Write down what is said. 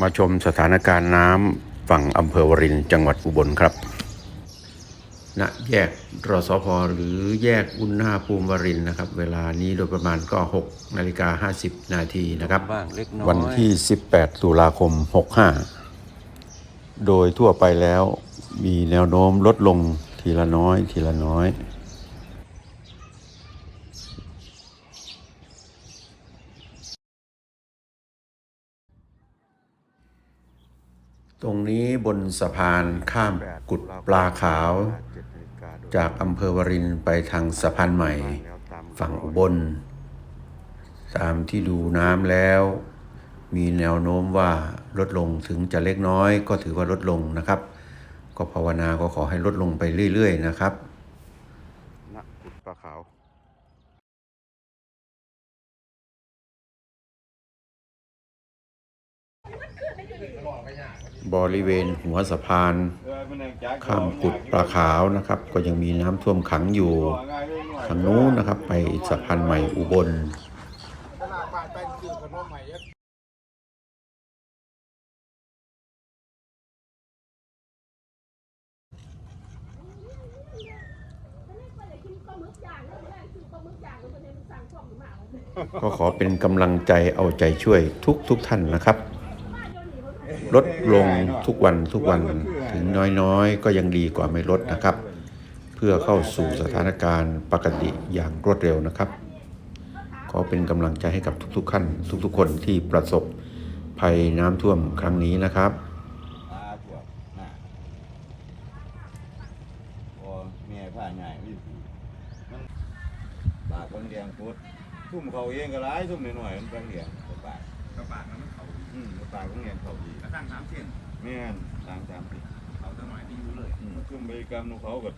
มาชมสถานการณ์น้ำฝั่งอำเภอวรินทร์จังหวัดอุบลครับ ณ แยกรสพหรือแยกอุณหภูมิวรินทร์นะครับ เวลานี้โดยประมาณก็6นาฬิกา50 นาทีนะครับบ้างเล็กน้อยวันที่ 18 ตุลาคม 65 โดยทั่วไปแล้วมีแนวโน้มลดลงทีละน้อยทีละน้อย ตรงนี้บนสะพานข้ามกุดปลาขาว จากอำเภอวรินไปทางสะพานใหม่ ฝั่งอุบล ตามที่ดูน้ำแล้ว มีแนวโน้มว่าลดลงถึงจะเล็กน้อย ก็ถือว่าลดลงนะครับ ก็ภาวนาก็ขอให้ลดลงไปเรื่อย ๆ นะครับณกุดปลาขาว บริเวณหัวสะพานข้ามกุดปลาขาวนะครับ ก็ยังมีน้ำท่วมขังอยู่ทางนู้นนะครับ ไปสะพานใหม่อุบลก็ขอเป็นกำลังใจเอาใจช่วยทุกทุกท่านนะครับ ลดลงทุกวันทุกวันถึงน้อยๆ ก็ยังดีกว่าไม่ลดนะครับ เพื่อเข้าสู่สถานการณ์ปกติอย่างรวดเร็วนะครับขอเป็นกำลังใจให้กับทุกๆขั้นทุกๆ คนที่ประสบภัยน้ำท่วมครั้งนี้นะครับพอแม่ผ้าใหญ่ไม่ดีมันปากคนเลี้ยงพุดทุ่มเขาเองก็ร้ายทุ่มหน่อยๆมันก็เลี้ยงก็ปากกระบะ นั้นมันเขาอืมปากของเลี้ยงเขาดีกระทั่งสามเส้นแม่นตามตามติเขาจะหน่อยที่รู้เลยอืมทุ่มบริกรรมของเขาก็